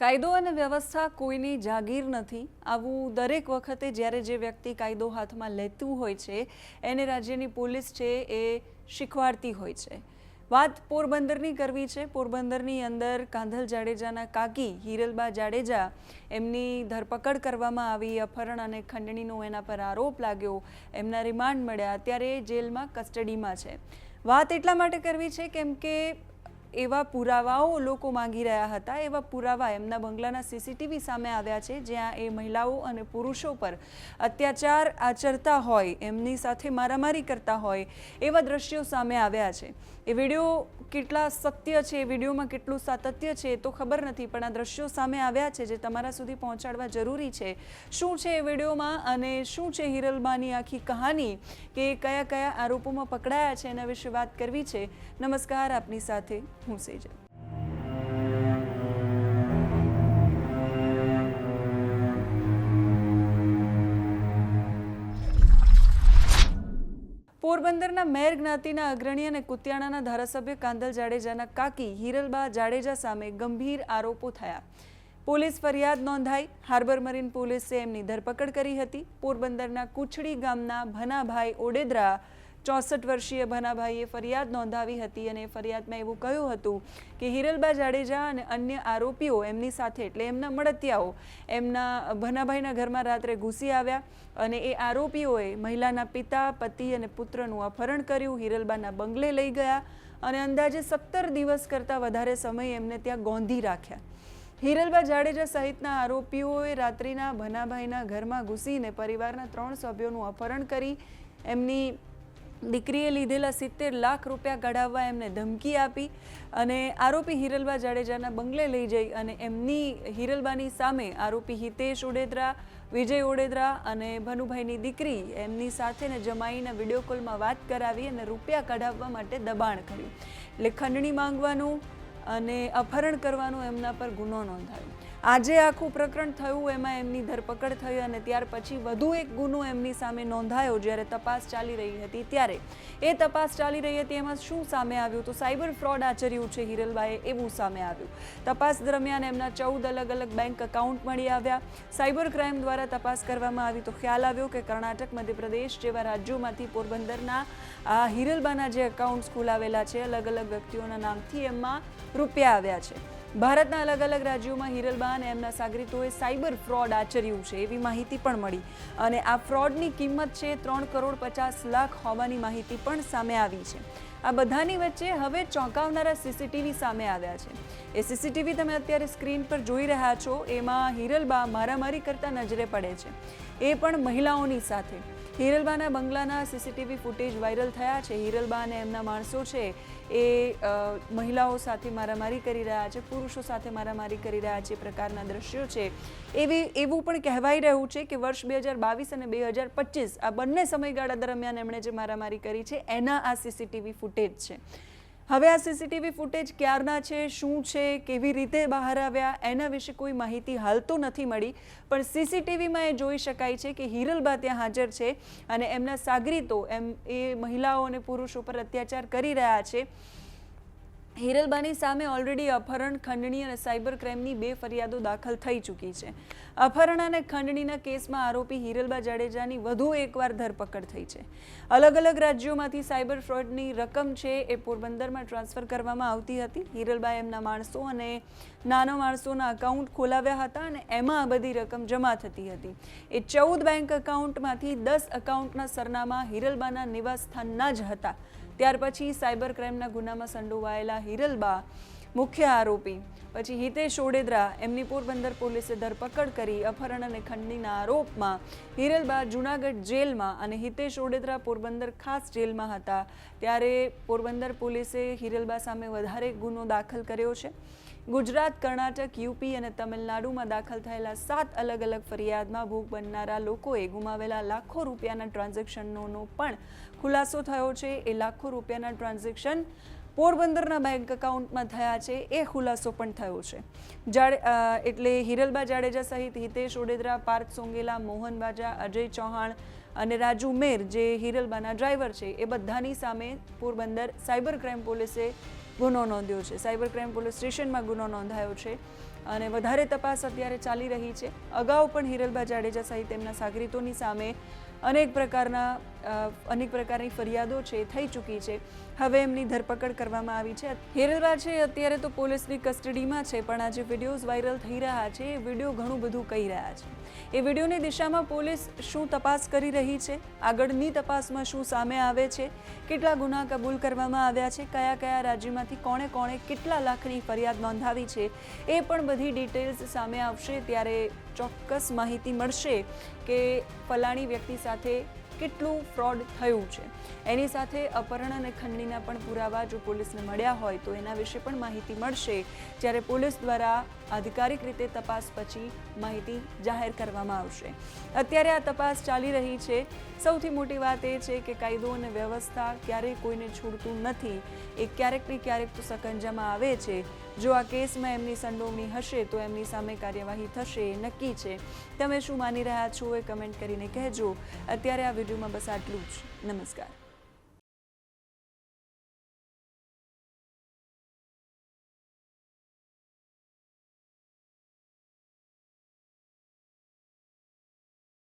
કાયદો અને વ્યવસ્થા કોઈની જાગીર નથી. આવું દરેક વખતે જ્યારે જે વ્યક્તિ કાયદો હાથમાં લેતું હોય છે, એને રાજ્યની પોલીસ છે એ શીખવાડતી હોય છે. વાત પોરબંદરની કરવી છે. પોરબંદરની અંદર કાંધલ જાડેજાના કાકી હિરલબા જાડેજા એમની ધરપકડ કરવામાં આવી, અપહરણ અને ખંડણીનો એના પર આરોપ લાગ્યો. એમના રિમાન્ડ મળ્યા. અત્યારે જેલમાં કસ્ટડીમાં છે. વાત એટલા માટે કરવી છે કેમ કે એવા પુરાવાઓ લોકો માંગી રહ્યા હતા, એવા પુરાવા એમના બંગલાના સીસીટીવી સામે આવ્યા છે, જ્યાં એ મહિલાઓ અને પુરુષો પર અત્યાચાર આચરતા હોય, એમની સાથે મારામારી કરતા હોય, એવા દ્રશ્યો સામે આવ્યા છે. એ વીડિયો કેટલા સત્ય છે, એ વિડીયોમાં કેટલું સાતત્ય છે તો ખબર નથી, પણ આ દ્રશ્યો સામે આવ્યા છે જે તમારા સુધી પહોંચાડવા જરૂરી છે. શું છે એ વિડીયોમાં અને શું છે હિરલબાની આખી કહાની કે કયા કયા આરોપોમાં પકડાયા છે એના વિશે વાત કરવી છે. નમસ્કાર, આપની સાથે હું સેજલ પોરબંદરના મેર જ્ઞાતિના અગ્રણી અને કુતિયાણાના ધારાસભ્ય કાંદલ જાડેજાના કાકી હિરલબા જાડેજા સામે ગંભીર આરોપો થયા. પોલીસ ફરિયાદ નોંધાઈ. હાર્બર મરીન પોલીસે એમની ધરપકડ કરી હતી. પોરબંદરના કુછડી ગામના ભનાભાઈ ઓડેદરા ચોસઠ વર્ષીય ભનાભાઈએ ફરિયાદ નોંધાવી હતી અને ફરિયાદમાં એવું કહ્યું હતું કે હિરલબા જાડેજા અને અન્ય આરોપીઓ એમની સાથે, એટલે એમના મળતિયાઓ, એમના ભનાભાઈના ઘરમાં રાત્રે ઘૂસી આવ્યા અને એ આરોપીઓએ મહિલાના પિતા, પતિ અને પુત્રનું અપહરણ કર્યું, હિરલબાના બંગલે લઈ ગયા અને અંદાજે સત્તર દિવસ કરતાં વધારે સમય એમને ત્યાં ગોંધી રાખ્યા. હિરલબા જાડેજા સહિતના આરોપીઓએ રાત્રિના ભનાભાઈના ઘરમાં ઘૂસીને પરિવારના ત્રણ સભ્યોનું અપહરણ કરી એમની દીકરીએ લીધેલા સિત્તેર લાખ રૂપિયા કઢાવવા એમને ધમકી આપી અને આરોપી હિરલબા જાડેજાના બંગલે લઈ જઈ અને એમની હિરલબાની સામે આરોપી હિતેશ ઓડેદરા, વિજય ઓડેદરા અને ભનુભાઈની દીકરી એમની સાથે ને જમાઈના વીડિયો કોલમાં વાત કરાવી અને રૂપિયા કઢાવવા માટે દબાણ કર્યું. એટલે ખંડણી માંગવાનું અને અપહરણ કરવાનો એમના પર ગુનો નોંધાયો. આજે આખું પ્રકરણ થયું, એમાં એમની ધરપકડ થઈ અને ત્યાર પછી વધુ એક ગુનો એમની સામે નોંધાયો જ્યારે તપાસ ચાલી રહી હતી ત્યારે. એ તપાસ ચાલી રહી હતી, એમાં શું સામે આવ્યું? તો સાયબર ફ્રોડ આચર્યું છે હિરલબાએ એવું સામે આવ્યું. તપાસ દરમિયાન એમના ચૌદ અલગ અલગ બેંક એકાઉન્ટ મળી આવ્યા. સાયબર ક્રાઇમ દ્વારા તપાસ કરવામાં આવી તો ખ્યાલ આવ્યો કે કર્ણાટક, મધ્યપ્રદેશ જેવા રાજ્યોમાંથી પોરબંદરના, આ હિરલબાના જે એકાઉન્ટ્સ ખોલાવેલા છે, અલગ અલગ વ્યક્તિઓના નામથી એમાં રૂપિયા આવ્યા છે. ભારતના અલગ અલગ રાજ્યોમાં હિરલબા અને એમના સાગરીતોએ સાયબર ફ્રોડ આચર્યું છે, એવી માહિતી પણ મળી. અને આ ફ્રોડની કિંમત છે ત્રણ કરોડ પચાસ લાખ હોવાની માહિતી પણ સામે આવી છે. આ બધાની વચ્ચે હવે ચોંકાવનારા સીસીટીવી સામે આવ્યા છે. એ સીસીટીવી તમે અત્યારે સ્ક્રીન પર જોઈ રહ્યા છો, એમાં હિરલબા મારામારી કરતા નજરે પડે છે. એ પણ મહિલાઓની સાથે. હિરલબાના બંગલાના સીસીટીવી ફૂટેજ વાયરલ થયા છે. હિરલબા અને એમના માણસો છે એ મહિલાઓ સાથે મારામારી કરી રહ્યા છે, પુરુષો સાથે મારામારી કરી રહ્યા છે પ્રકારના દ્રશ્યો છે. એવી, એવું પણ કહેવાઈ રહ્યું છે કે વર્ષ બે હજાર બાવીસ અને બે હજાર પચીસ આ બંને સમયગાળા દરમિયાન એમણે જે મારામારી કરી છે, એના આ સીસીટીવી ફૂટેજ છે. હવે આ સીસીટીવી ફૂટેજ ક્યારના છે, શું છે, કેવી રીતે બહાર આવ્યા, એના વિશે કોઈ માહિતી હાલ તો નથી મળી, પણ સીસીટીવીમાં એ જોઈ શકાય છે કે હિરલબા ત્યાં હાજર છે અને એમના સાગરીતો એમ એ મહિલાઓ અને પુરુષો પર અત્યાચાર કરી રહ્યા છે. હિરલબાની સામે ઓલરેડી અપહરણ, ખંડણી અને સાયબર ક્રાઇમની બે ફરિયાદો દાખલ થઈ ચૂકી છે. અપહરણ અને ખંડણીના કેસમાં આરોપી હિરલબા જાડેજાની વધુ એકવાર ધરપકડ થઈ છે. અલગ અલગ રાજ્યોમાંથી સાયબર ફ્રોડની રકમ છે એ પોરબંદરમાં ટ્રાન્સફર કરવામાં આવતી હતી. હિરલબા એમના માણસો અને નાના માણસોના અકાઉન્ટ ખોલાવ્યા હતા અને એમાં આ બધી રકમ જમા થતી હતી. એ ચૌદ બેંક એકાઉન્ટમાંથી દસ એકાઉન્ટના સરનામા હિરલબાના નિવાસસ્થાનના જ હતા. ત્યાર પછી સાયબર ક્રાઇમના ગુનામાં સંડોવાયેલા હિરલબા મુખ્ય આરોપી. પછી હિતેશ ઓડેદરા એમની પોરબંદર પોલીસે ધરપકડ કરી અપહરણ અને ખંડણીના આરોપમાં હિરલબા જુનાગઢ જેલમાં અને હિતેશ ઓડેદરા પોરબંદર ખાસ જેલમાં હતા. ત્યારે પોરબંદર પોલીસે હિરલબા સામે વધારે ગુનો દાખલ કર્યો છે. ગુજરાત, કર્ણાટક, યુપી અને તમિલનાડુમાં દાખલ થયેલા સાત અલગ અલગ ફરિયાદમાં ભોગ બનનારા લોકોએ ગુમાવેલા લાખો રૂપિયાના ટ્રાન્ઝેક્શનનો પણ ખુલાસો થયો છે. એ લાખો રૂપિયાના ટ્રાન્ઝેક્શન પોરબંદરના બેંક એકાઉન્ટમાં થયા છે. એ ખુલાસો પણ થયો છે. જાડે એટલે હિરલબા જાડેજા સહિત હિતેશ ઓડેદરા, પાર્થ સોંગેલા, મોહન બાજા, અજય ચૌહાણ અને રાજુ મેર જે હિરલબાના ડ્રાઈવર છે, એ બધાની સામે પોરબંદર સાયબર ક્રાઇમ પોલીસે ગુનો નોંધ્યો છે. સાયબર ક્રાઇમ પોલીસ સ્ટેશનમાં ગુનો નોંધાયો છે અને વધારે તપાસ અત્યારે ચાલી રહી છે. અગાઉ પણ હિરલબા જાડેજા સહિત તેમના સાગરીતોની સામે અનેક પ્રકારના અનેક પ્રકારની ફરિયાદો છે, થઈ ચૂકી છે. હવે એમની ધરપકડ કરવામાં આવી છે. હિરલબા છે, અત્યારે તો પોલીસની કસ્ટડીમાં છે, પણ આ જે વિડીયોઝ વાયરલ થઈ રહ્યા છે. એ વીડિયો ઘણું બધું કહી રહ્યા છે. એ વિડીયોની દિશામાં પોલીસ શું તપાસ કરી રહી છે? આગળની તપાસમાં શું સામે આવે છે? કેટલા ગુના કબૂલ કરવામાં આવ્યા છે? કયા કયા રાજ્યમાંથી કોણે કોણે કેટલા લાખની ફરિયાદ નોંધાવી છે? એ પણ બધી ડિટેલ્સ સામે આવશે ત્યારે ચોક્કસ માહિતી મળશે કે ફલાણી વ્યક્તિ સાથે કેટલું ફ્રોડ થયું છે. એની સાથે અપહરણ અને ખંડણીના પણ પુરાવા જો પોલીસને મળ્યા હોય તો એના વિશે પણ માહિતી મળશે. જ્યારે પોલીસ દ્વારા આધિકારિક રીતે તપાસ પછી માહિતી જાહેર કરવામાં આવશે. અત્યારે આ તપાસ ચાલી રહી છે. સૌથી મોટી વાત એ છે કે કાયદો અને વ્યવસ્થા ક્યારેય કોઈને છોડતું નથી. એ ક્યારેક ને ક્યારેક તો સકંજામાં આવે છે. જો આ કેસમાં એમની સંડોવણી હશે તો એમની સામે કાર્યવાહી થશે એ નક્કી છે. તમે શું માની રહ્યા છો એ કમેન્ટ કરીને કહેજો. અત્યારે આ વિડીયોમાં બસ આટલું જ. નમસ્કાર.